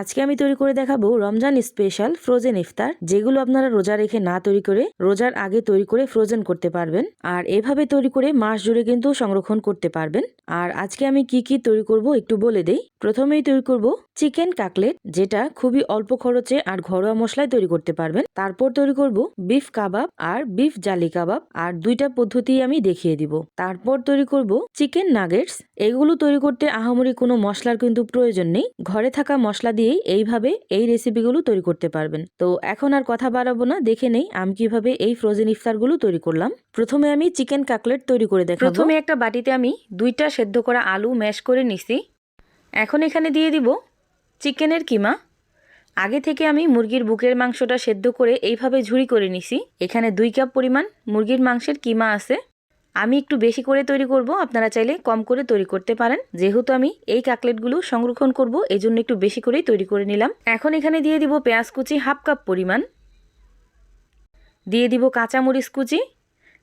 আজকে আমি তৈরি করে দেখাবো রমজান স্পেশাল ফ্রোজেন ইফতার, যেগুলো আপনারা রোজা রেখে না তৈরি করে রোজার আগে তৈরি করে ফ্রোজেন করতে পারবেন। আর এভাবে তৈরি করে মাস জুড়ে কিন্তু সংরক্ষণ করতে পারবেন। আর আজকে আমি কি কি তৈরি করব একটু বলে দেই। প্রথমেই তৈরি করব চিকেন কাকলেট, যেটা খুবই অল্প খরচে আর ঘরোয়া মশলায় তৈরি করতে পারবেন। তারপর তৈরি করব বিফ কাবাব আর বিফ জালি কাবাব। আর দুইটা পদ্ধতি আমি দেখিয়ে দিব। তারপর তৈরি করব চিকেন নাগেটস এগুলো তৈরি করতে আহামরি কোনো মশলার কিন্তু প্রয়োজন নেই। ঘরে থাকা মশলা দিয়েই এইভাবে এই রেসিপিগুলো তৈরি করতে পারবেন। তো এখন আর কথা বাড়াবো না, দেখে নেই আমি কীভাবে এই ফ্রোজেন ইফতারগুলো তৈরি করলাম। প্রথমে আমি চিকেন কাকলেট তৈরি করে দেখাবো। প্রথমে একটা বাটিতে আমি দুইটা সেদ্ধ করা আলু ম্যাশ করে নিছি। এখন এখানে দিয়ে দিব চিকেনের কিমা। আগে থেকে আমি মুরগির বুকের মাংসটা সেদ্ধ করে এইভাবে ঝুড়ি করে নিছি। এখানে দুই কাপ পরিমাণ মুরগির মাংসের কিমা আছে। আমি একটু বেশি করে তৈরি করব, আপনারা চাইলে কম করে তৈরি করতে পারেন। যেহেতু আমি এই কাকলেটগুলো সংরক্ষণ করব এই জন্য একটু বেশি করেই তৈরি করে নিলাম। এখন এখানে দিয়ে দিব পেঁয়াজ কুচি হাফ কাপ পরিমাণ। দিয়ে দিব কাঁচামরিচ কুচি।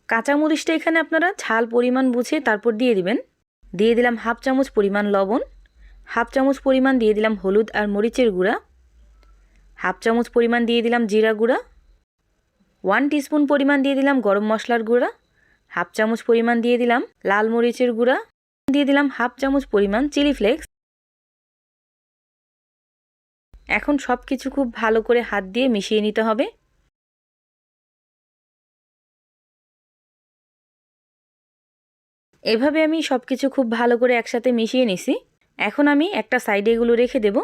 কাঁচামরিচটা এখানে আপনারা ঝাল পরিমাণ বুঝে তারপর দিয়ে দিবেন। দিয়ে দিলাম হাফ চামচ পরিমাণ লবণ। হাফ চামচ পরিমাণ দিয়ে দিলাম হলুদ আর মরিচের গুঁড়া। হাফ চামচ পরিমাণ দিয়ে দিলাম জিরা গুঁড়া। ওয়ান টিস্পুন পরিমাণ দিয়ে দিলাম গরম মশলার গুঁড়া। হাফ চামচ পরিমাণ দিয়ে দিলাম লাল মরিচের গুঁড়া, দিয়ে দিলাম হাফ চামচ পরিমাণ চিলি ফ্লেক্স। এখন সব কিছু খুব ভালো করে হাত দিয়ে মিশিয়ে নিতে হবে। এভাবে আমি সব কিছু খুব ভালো করে একসাথে মিশিয়ে নিছি। এখন আমি একটা সাইডে এগুলো রেখে দেব।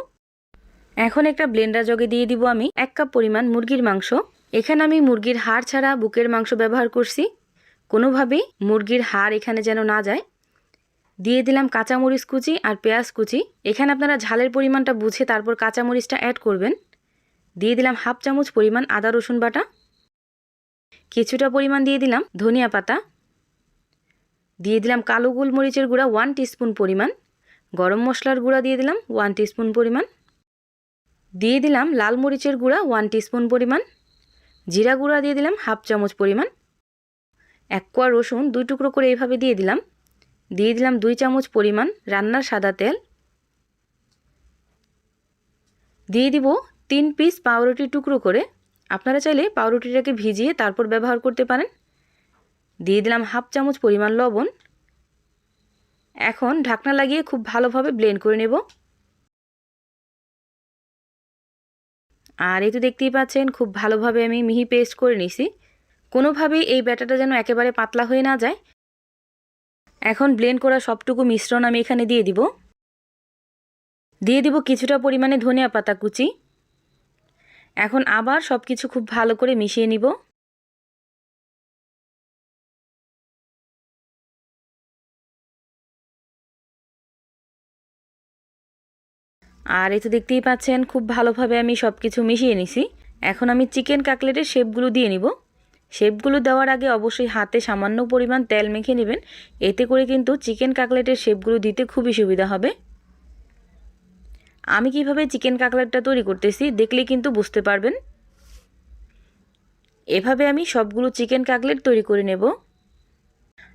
এখন একটা ব্লেন্ডার জগে দিয়ে দিব আমি এক কাপ পরিমাণ মুরগির মাংস। এখানে আমি মুরগির হাড় ছাড়া বুকের মাংস ব্যবহার করছি। কোনোভাবেই মুরগির হাড় এখানে যেন না যায়। দিয়ে দিলাম কাঁচামরিচ কুচি আর পেঁয়াজ কুচি। এখানে আপনারা ঝালের পরিমাণটা বুঝে তারপর কাঁচামরিচটা অ্যাড করবেন। দিয়ে দিলাম হাফ চামচ পরিমাণ আদা, রসুন বাটা। কিছুটা পরিমাণ দিয়ে দিলাম ধনিয়া পাতা। দিয়ে দিলাম কালো গোলমরিচের গুঁড়া ওয়ান টিস্পুন পরিমাণ। গরম মশলার গুঁড়া দিয়ে দিলাম ওয়ান টিস্পুন পরিমাণ। দিয়ে দিলাম লাল মরিচের গুঁড়া ওয়ান টিস্পুন পরিমাণ। জিরা গুঁড়া দিয়ে দিলাম হাফ চামচ পরিমাণ। এক কোয়া রসুন দুই টুকরো করে এইভাবে দিয়ে দিলাম। দিয়ে দিলাম দুই চামচ পরিমাণ রান্নার সাদা তেল। দিয়ে দিব তিন পিস পাউরুটি টুকরো করে। আপনারা চাইলে পাউরুটিটাকে ভিজিয়ে তারপর ব্যবহার করতে পারেন। দিয়ে দিলাম হাফ চামচ পরিমাণ লবণ। এখন ঢাকনা লাগিয়ে খুব ভালোভাবে ব্লেন্ড করে নেব। আর এই তো দেখতেই পাচ্ছেন, খুব ভালোভাবে আমি মিহি পেস্ট করে নিছি। কোনোভাবেই এই ব্যাটাটা যেন একেবারে পাতলা হয়ে না যায়। এখন ব্লেন্ড করা সবটুকু মিশ্রণ আমি এখানে দিয়ে দিব। দিয়ে দিব কিছুটা পরিমাণে ধনিয়া পাতা কুচি। এখন আবার সব কিছু খুব ভালো করে মিশিয়ে নিব। আর এই তো দেখতেই পাচ্ছেন, খুব ভালোভাবে আমি সব কিছু মিশিয়ে নিছি। এখন আমি চিকেন কাকলেটের শেপগুলো দিয়ে নিব। শেপগুলো দেওয়ার আগে অবশ্যই হাতে সামান্য পরিমাণ তেল মেখে নেবেন। এতে করে কিন্তু চিকেন কাকলেটের শেপগুলো দিতে খুবই সুবিধা হবে। আমি কীভাবে চিকেন কাকলেটটা তৈরি করতেছি দেখলে কিন্তু বুঝতে পারবেন। এভাবে আমি সবগুলো চিকেন কাকলেট তৈরি করে নেব।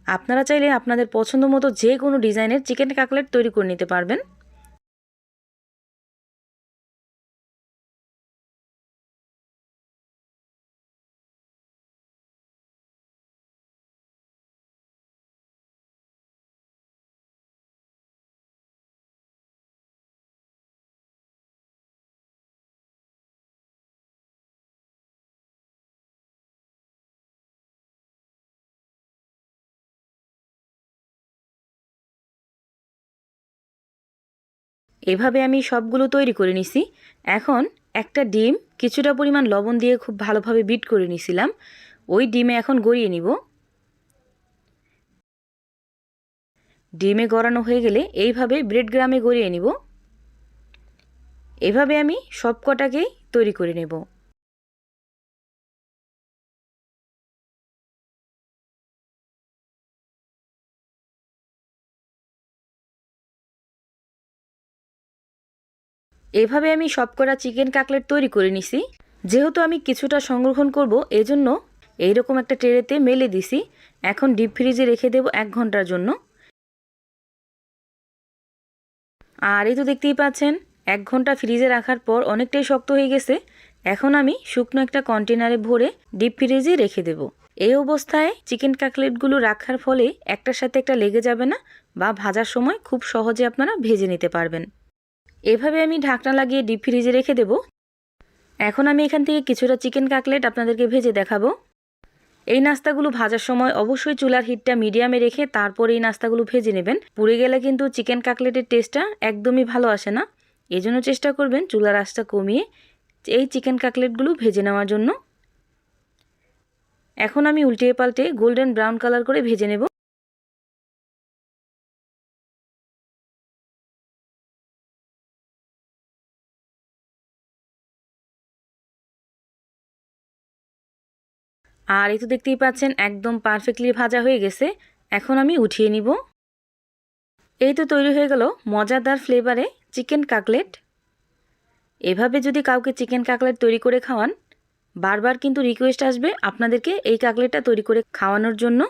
আপনারা চাইলে আপনাদের পছন্দ মতো যে কোনো ডিজাইনের চিকেন কাকলেট তৈরি করে নিতে পারবেন। এভাবে আমি সবগুলো তৈরি করে নিছি। এখন একটা ডিম কিছুটা পরিমাণ লবণ দিয়ে খুব ভালোভাবে বিট করে নিছিলাম। ওই ডিমে এখন গড়িয়ে নিব। ডিমে গড়ানো হয়ে গেলে এইভাবে ব্রেড গ্রামে গড়িয়ে নিব। এভাবে আমি সব কটাকেই তৈরি করে নেব। এভাবে আমি সবকটা চিকেন কাকলেট তৈরি করে নিছি। যেহেতু আমি কিছুটা সংরক্ষণ করব, এজন্য এইরকম একটা ট্রেতে মেলে দিছি। এখন ডিপ ফ্রিজে রেখে দেব এক ঘণ্টার জন্য। আর এই তো দেখতেই পাচ্ছেন, এক ঘণ্টা ফ্রিজে রাখার পর অনেকটাই শক্ত হয়ে গেছে। এখন আমি শুকনো একটা কন্টেনারে ভরে ডিপ ফ্রিজে রেখে দেব। এই অবস্থায় চিকেন কাকলেটগুলো রাখার ফলে একটার সাথে একটা লেগে যাবে না, বা ভাজার সময় খুব সহজে আপনারা ভেজে নিতে পারবেন। এভাবে আমি ঢাকনা লাগিয়ে ডিপ ফ্রিজে রেখে দেব। এখন আমি এখান থেকে কিছুটা চিকেন কাকলেট আপনাদেরকে ভেজে দেখাবো। এই নাস্তাগুলো ভাজার সময় অবশ্যই চুলার হিটটা মিডিয়ামে রেখে তারপর এই নাস্তাগুলো ভেজে নেবেন। পুড়ে গেলে কিন্তু চিকেন কাকলেটের টেস্টটা একদমই ভালো আসে না। এজন্য চেষ্টা করবেন চুলার আঁচটা কমিয়ে এই চিকেন কাকলেটগুলো ভেজে নেওয়ার জন্য। এখন আমি উল্টে পাল্টে গোল্ডেন ব্রাউন কালার করে ভেজে নেব। আর এই তো দেখতেই পাচ্ছেন, একদম পারফেক্টলি ভাজা হয়ে গেছে। এখন আমি উঠিয়ে নিব। এই তো তৈরি হয়ে গেল মজাদার ফ্লেভারে চিকেন কাকলেট এভাবে যদি কাউকে চিকেন কাকলেট তৈরি করে খাওয়ান, বারবার কিন্তু রিকোয়েস্ট আসবে আপনাদেরকে এই কাকলেটটা তৈরি করে খাওয়ানোর জন্য।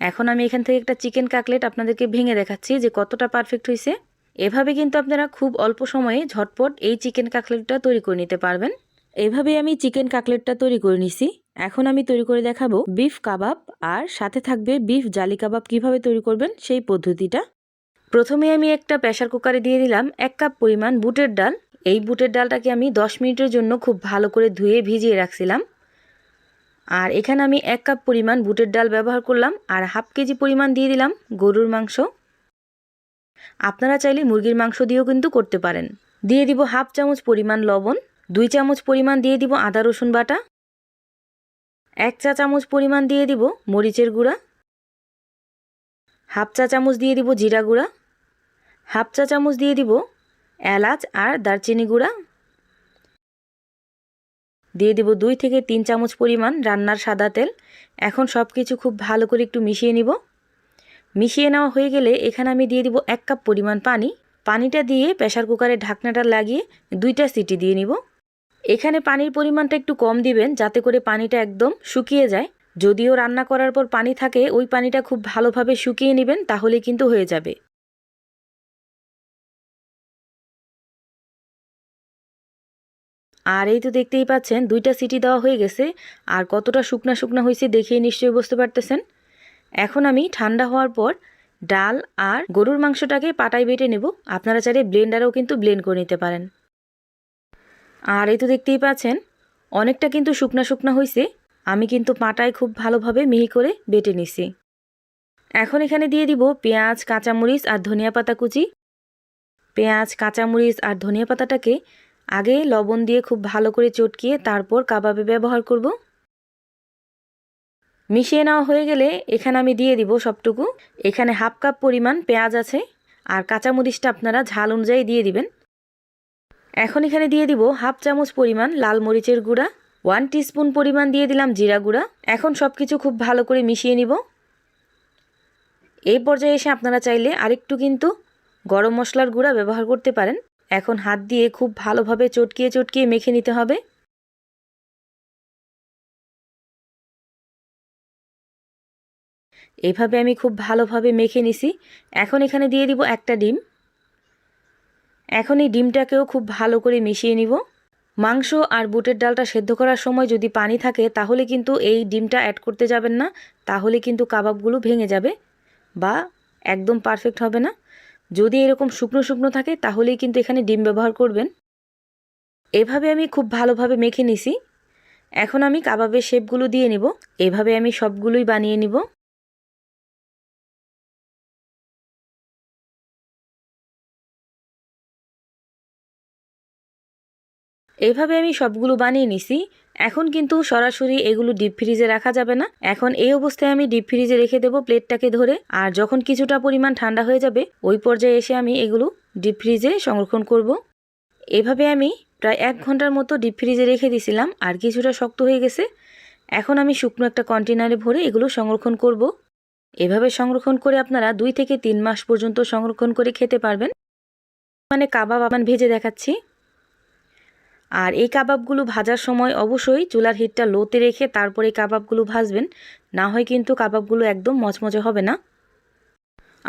এখন আমি এখান থেকে একটা চিকেন কাকলেট আপনাদেরকে ভেঙে দেখাচ্ছি যে কতটা পারফেক্ট হয়েছে। এভাবে কিন্তু আপনারা খুব অল্প সময়ে ঝটপট এই চিকেন কাকলেটটা তৈরি করে নিতে পারবেন। এভাবে আমি চিকেন কাকলেটটা তৈরি করে নিছি। এখন আমি তৈরি করে দেখাবো বিফ কাবাব আর সাথে থাকবে বিফ জালি কাবাব কীভাবে তৈরি করবেন সেই পদ্ধতিটা। প্রথমে আমি একটা প্রেশার কুকারে দিয়ে দিলাম এক কাপ পরিমাণ বুটের ডাল। এই বুটের ডালটাকে আমি 10 মিনিটের জন্য খুব ভালো করে ধুয়ে ভিজিয়ে রাখছিলাম। আর এখানে আমি এক কাপ পরিমাণ বুটের ডাল ব্যবহার করলাম আর হাফ কেজি পরিমাণ দিয়ে দিলাম গরুর মাংস। আপনারা চাইলে মুরগির মাংস দিয়েও কিন্তু করতে পারেন। দিয়ে দিব হাফ চামচ পরিমাণ লবণ। দুই চামচ পরিমাণ দিয়ে দিব আদা রসুন বাটা। এক চা চামচ পরিমাণ দিয়ে দিব মরিচের গুঁড়া। হাফ চা চামচ দিয়ে দিব জিরা গুঁড়া। হাফ চা চামচ দিয়ে দিব এলাচ আর দারচিনি গুঁড়া। দিয়ে দিব দুই থেকে তিন চামচ পরিমাণ রান্নার সাদা তেল। এখন সব কিছু খুব ভালো করে একটু মিশিয়ে নিব। মিশিয়ে নেওয়া হয়ে গেলে এখানে আমি দিয়ে দিব এক কাপ পরিমাণ পানি। পানিটা দিয়ে প্রেশার কুকারে ঢাকনাটা লাগিয়ে দুইটা সিটি দিয়ে নিব। এখানে পানির পরিমাণটা একটু কম দিবেন, যাতে করে পানিটা একদম শুকিয়ে যায়। যদিও রান্না করার পর পানি থাকে, ওই পানিটা খুব ভালোভাবে শুকিয়ে নেবেন তাহলে কিন্তু হয়ে যাবে। আর এই তো দেখতেই পাচ্ছেন, দুইটা সিটি দেওয়া হয়ে গেছে, আর কতটা শুকনা শুকনা হয়েছে দেখিয়ে নিশ্চয়ই বুঝতে পারতেছেন। এখন আমি ঠান্ডা হওয়ার পর ডাল আর গরুর মাংসটাকে পাটায় বেটে নেব। আপনারা চাইলে ব্লেন্ডারেও কিন্তু ব্লেন্ড করে নিতে পারেন। আর এই তো দেখতেই পাচ্ছেন, অনেকটা কিন্তু শুকনা শুকনা হয়েছে আমি কিন্তু পাটায় খুব ভালোভাবে মিহি করে বেটে নিছি। এখন এখানে দিয়ে দিব পেঁয়াজ, কাঁচামরিচ আর ধনিয়া পাতা কুচি। পেঁয়াজ, কাঁচামরিচ আর ধনিয়া পাতাটাকে আগে লবণ দিয়ে খুব ভালো করে চটকিয়ে তারপর কাবাবে ব্যবহার করব। মিশিয়ে নেওয়া হয়ে গেলে এখানে আমি দিয়ে দিব সবটুকু। এখানে হাফ কাপ পরিমাণ পেঁয়াজ আছে। আর কাঁচামরিচটা আপনারা ঝাল অনুযায়ী দিয়ে দিবেন। এখন এখানে দিয়ে দিব হাফ চামচ পরিমাণ লাল মরিচের গুঁড়া ওয়ান টিস্পুন পরিমাণ দিয়ে দিলাম জিরা গুঁড়া। এখন সব কিছু খুব ভালো করে মিশিয়ে নিব। এই পর্যায়ে এসে আপনারা চাইলে আরেকটু কিন্তু গরম মশলার গুঁড়া ব্যবহার করতে পারেন। এখন হাত দিয়ে খুব ভালোভাবে চটকিয়ে চটকিয়ে মেখে নিতে হবে। এভাবে আমি খুব ভালোভাবে মেখে নিছি। এখন এখানে দিয়ে দিব একটা ডিম। এখন এই ডিমটাকেও খুব ভালো করে মিশিয়ে নিব। মাংস আর বুটের ডালটা সেদ্ধ করার সময় যদি পানি থাকে, তাহলে কিন্তু এই ডিমটা অ্যাড করতে যাবেন না, তাহলে কিন্তু কাবাবগুলো ভেঙে যাবে বা একদম পারফেক্ট হবে না। যদি এরকম শুকনো শুকনো থাকে, তাহলেই কিন্তু এখানে ডিম ব্যবহার করবেন। এভাবে আমি খুব ভালোভাবে মেখে নিছি। এখন আমি কাবাবের শেপগুলো দিয়ে নিব। এভাবে আমি সবগুলোই বানিয়ে নিব। এইভাবে আমি সবগুলো বানিয়ে নিছি। এখন কিন্তু সরাসরি এগুলো ডিপ ফ্রিজে রাখা যাবে না। এখন এই অবস্থায় আমি ডিপ ফ্রিজে রেখে দেবো প্লেটটাকে ধরে। আর যখন কিছুটা পরিমাণ ঠান্ডা হয়ে যাবে, ওই পর্যায়ে এসে আমি এগুলো ডিপ ফ্রিজে সংরক্ষণ করব। এভাবে আমি প্রায় এক ঘণ্টার মতো ডিপ ফ্রিজে রেখে দিছিলাম, আর কিছুটা শক্ত হয়ে গেছে। এখন আমি শুকনো একটা কন্টেনারে ভরে এগুলো সংরক্ষণ করব। এভাবে সংরক্ষণ করে আপনারা দুই থেকে তিন মাস পর্যন্ত সংরক্ষণ করে খেতে পারবেন। মানে কাবাব আমান ভেজে দেখাচ্ছি। আর এই কাবাবগুলো ভাজার সময় অবশ্যই চুলার হিটটা লোতে রেখে তারপরে কাবাবগুলো ভাজবেন। না হয় কিন্তু কাবাবগুলো একদম মচমচে হবে না।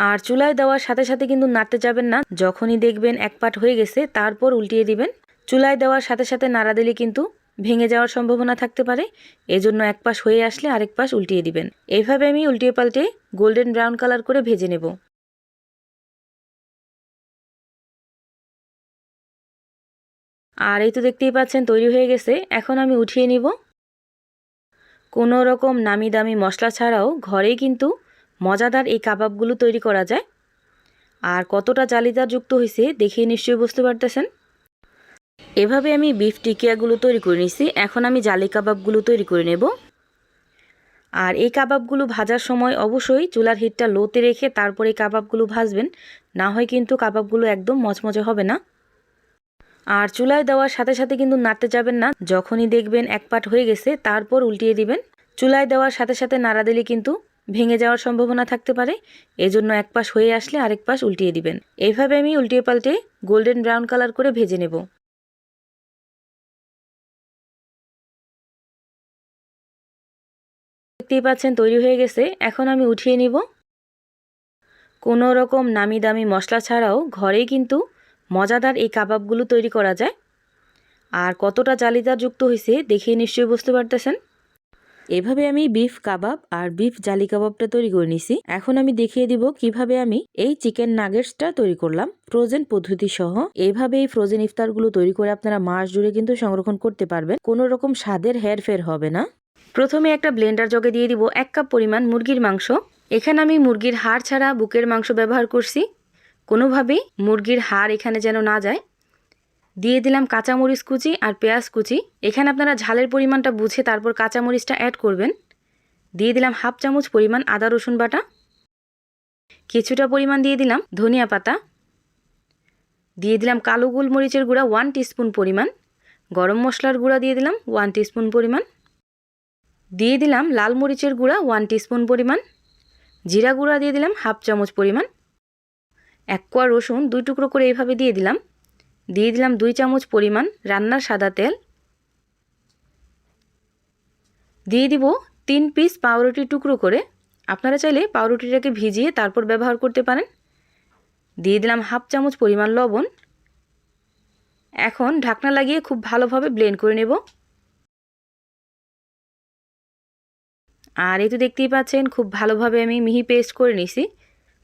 আর চুলায় দেওয়ার সাথে সাথে কিন্তু নাড়তে যাবেন না। যখনই দেখবেন এক পাট হয়ে গেছে, তারপর উল্টিয়ে দিবেন। চুলায় দেওয়ার সাথে সাথে নাড়া দিলে কিন্তু ভেঙে যাওয়ার সম্ভাবনা থাকতে পারে। এজন্য এক পাশ হয়ে আসলে আরেক পাশ উল্টিয়ে দিবেন। এইভাবে আমি উল্টিয়ে পাল্টে গোল্ডেন ব্রাউন কালার করে ভেজে নেব। আর এই তো দেখতেই পাচ্ছেন তৈরি হয়ে গেছে। এখন আমি উঠিয়ে নিব। কোনো রকম নামি দামি মশলা ছাড়াও ঘরেই কিন্তু মজাদার এই কাবাবগুলো তৈরি করা যায়। আর কতটা জালিদার যুক্ত হয়েছে দেখিয়ে নিশ্চয়ই বুঝতে পারতেছেন। এভাবে আমি বিফ টিকিয়াগুলো তৈরি করে নিছি। এখন আমি জালি কাবাবগুলো তৈরি করে নেব। আর এই কাবাবগুলো ভাজার সময় অবশ্যই চুলার হিটটা লোতে রেখে তারপরে কাবাবগুলো ভাজবেন। না হয় কিন্তু কাবাবগুলো একদম মচমচে হবে না। আর চুলায় দেওয়ার সাথে সাথে কিন্তু নাড়তে যাবেন না। যখনই দেখবেন এক পাট হয়ে গেছে, তারপর উল্টিয়ে দিবেন। চুলায় দেওয়ার সাথে সাথে নাড়া দিলে কিন্তু ভেঙে যাওয়ার সম্ভাবনা থাকতে পারে। এজন্য এক পাশ হয়ে আসলে আরেক পাশ উল্টিয়ে দিবেন। এইভাবে আমি উল্টিয়ে পাল্টে গোল্ডেন ব্রাউন কালার করে ভেজে নেব। দেখতেই পাচ্ছেন তৈরি হয়ে গেছে। এখন আমি উঠিয়ে নিব। কোনো রকম নামি দামি মশলা ছাড়াও ঘরেই কিন্তু মজাদার এই কাবাবগুলো তৈরি করা যায়। আর কতটা জালিদার যুক্ত হয়েছে দেখিয়ে নিশ্চয়ই বুঝতে পারতেছেন। এভাবে আমি বিফ কাবাব আর বিফ জালি কাবাবটা তৈরি করে নিছি এখন আমি দেখিয়ে দিব কীভাবে আমি এই চিকেন নাগেটসটা তৈরি করলাম। ফ্রোজেন পদ্ধতি সহ এইভাবে এই ফ্রোজেন ইফতারগুলো তৈরি করে আপনারা মাস জুড়ে কিন্তু সংরক্ষণ করতে পারবেন। কোনো রকম স্বাদের হেরফের হবে না। প্রথমে একটা ব্লেন্ডার জগে দিয়ে দিব এক কাপ পরিমাণ মুরগির মাংস। এখানে আমি মুরগির হাড় ছাড়া বুকের মাংস ব্যবহার করছি। কোনোভাবেই মুরগির হাড় এখানে যেন না যায়। দিয়ে দিলাম কাঁচামরিচ কুচি আর পেঁয়াজ কুচি। এখানে আপনারা ঝালের পরিমাণটা বুঝে তারপর কাঁচামরিচটা অ্যাড করবেন। দিয়ে দিলাম হাফ চামচ পরিমাণ আদা, রসুন বাটা। কিছুটা পরিমাণ দিয়ে দিলাম ধনিয়া পাতা। দিয়ে দিলাম কালো গোলমরিচের গুঁড়া ওয়ান টিস্পুন পরিমাণ। গরম মশলার গুঁড়া দিয়ে দিলাম ওয়ান টিস্পুন পরিমাণ। দিয়ে দিলাম লাল মরিচের গুঁড়া ওয়ান টিস্পুন পরিমাণ। জিরা গুঁড়া দিয়ে দিলাম হাফ চামচ পরিমাণ। এক কোয়া রসুন দুই টুকরো করে এইভাবে দিয়ে দিলাম। দিয়ে দিলাম দুই চামচ পরিমাণ রান্নার সাদা তেল। দিয়ে দিব তিন পিস পাউরুটি টুকরো করে। আপনারা চাইলে পাউরুটিটাকে ভিজিয়ে তারপর ব্যবহার করতে পারেন। দিয়ে দিলাম হাফ চামচ পরিমাণ লবণ। এখন ঢাকনা লাগিয়ে খুব ভালোভাবে ব্লেন্ড করে নেব। আর এই তো দেখতেই পাচ্ছেন, খুব ভালোভাবে আমি মিহি পেস্ট করে নিছি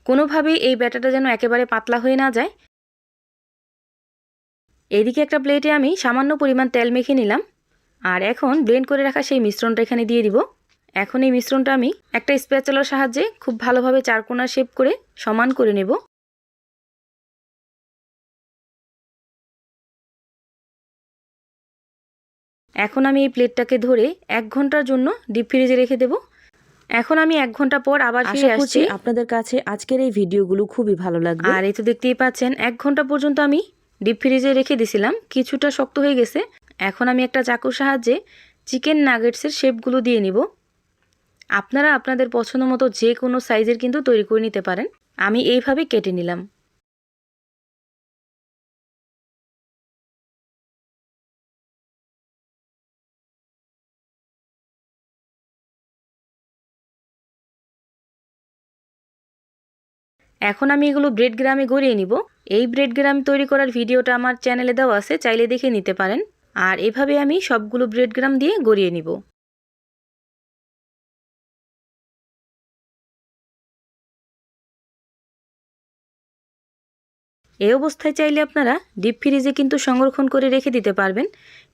কোনোভাবেই এই ব্যাটাটা যেন একেবারে পাতলা হয়ে না যায়। এদিকে একটা প্লেটে আমি সামান্য পরিমাণ তেল মেখে নিলাম। আর এখন ব্লেন্ড করে রাখা সেই মিশ্রণটা এখানে দিয়ে দিব। এখন এই মিশ্রণটা আমি একটা স্প্যাচলার সাহায্যে খুব ভালোভাবে চারকোনা শেপ করে সমান করে নেব। এখন আমি এই প্লেটটাকে ধরে এক ঘণ্টার জন্য ডিপ ফ্রিজে রেখে দেব। এখন আমি এক ঘণ্টা পর আবার ফিরে আসছি। আপনাদের কাছে আজকের এই ভিডিওগুলো খুবই ভালো লাগবে। আর এই তো দেখতেই পাচ্ছেন এক ঘণ্টা পর্যন্ত আমি ডিপ ফ্রিজে রেখে দিছিলাম কিছুটা শক্ত হয়ে গেছে। এখন আমি একটা চাকুর সাহায্যে চিকেন নাগেটসের শেপগুলো দিয়ে নিব। আপনারা আপনাদের পছন্দ মতো যে কোনো সাইজের কিন্তু তৈরি করে নিতে পারেন। আমি এইভাবে কেটে নিলাম। এখন আমি এগুলো ব্রেড গ্রামে গড়িয়ে নিব। এই ব্রেড গ্রাম তৈরি করার ভিডিওটা আমার চ্যানেলে দেওয়া আছে, চাইলে দেখে নিতে পারেন। আর এভাবে আমি সবগুলো ব্রেড গ্রাম দিয়ে গড়িয়ে নিব। এই অবস্থায় চাইলে আপনারা ডিপ ফ্রিজে কিন্তু সংরক্ষণ করে রেখে দিতে পারবেন।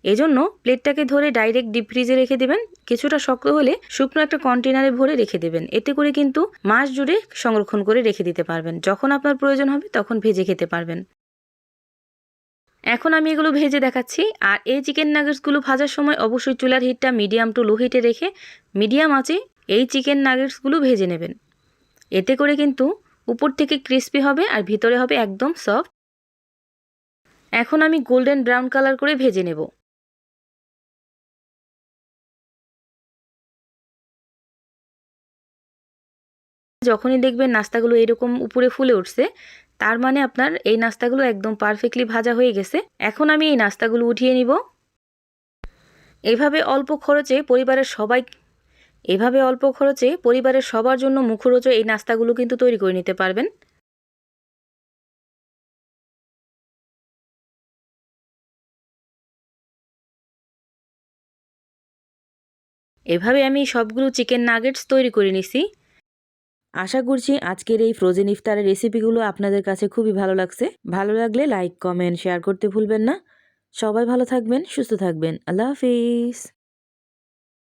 এজন্য প্লেটটাকে ধরে ডাইরেক্ট ডিপ ফ্রিজে রেখে দেবেন। কিছুটা শক্ত হলে শুকনো একটা কন্টেনারে ভরে রেখে দেবেন। এতে করে কিন্তু মাস জুড়ে সংরক্ষণ করে রেখে দিতে পারবেন। যখন আপনার প্রয়োজন হবে তখন ভেজে খেতে পারবেন। এখন আমি এগুলো ভেজে দেখাচ্ছি। আর এই চিকেন নাগেটসগুলো ভাজার সময় অবশ্যই চুলার হিটটা মিডিয়াম টু লো হিটে রেখে মিডিয়াম আঁচে এই চিকেন নাগেটসগুলো ভেজে নেবেন। এতে করে কিন্তু উপর থেকে ক্রিস্পি হবে আর ভিতরে হবে একদম সফট। এখন আমি গোল্ডেন ব্রাউন কালার করে ভেজে নেব। যখনই দেখবেন নাস্তাগুলো এরকম উপরে ফুলে উঠছে, তার মানে আপনার এই নাস্তাগুলো একদম পারফেক্টলি ভাজা হয়ে গেছে। এখন আমি এই নাস্তাগুলো উঠিয়ে নিব। এভাবে অল্প খরচে পরিবারের সবাই এভাবে অল্প খরচে পরিবারের সবার জন্য মুখরোচ এই নাস্তাগুলো কিন্তু তৈরি করে নিতে পারবেন। এভাবে আমি সবগুলো চিকেন নাগেটস তৈরি করে নিছি। আশা করছি আজকের এই ফ্রোজেন ইফতারের রেসিপিগুলো আপনাদের কাছে খুবই ভালো লাগছে। ভালো লাগলে লাইক কমেন্ট শেয়ার করতে ভুলবেন না। সবাই ভালো থাকবেন, সুস্থ থাকবেন। আল্লাহ হাফিজ।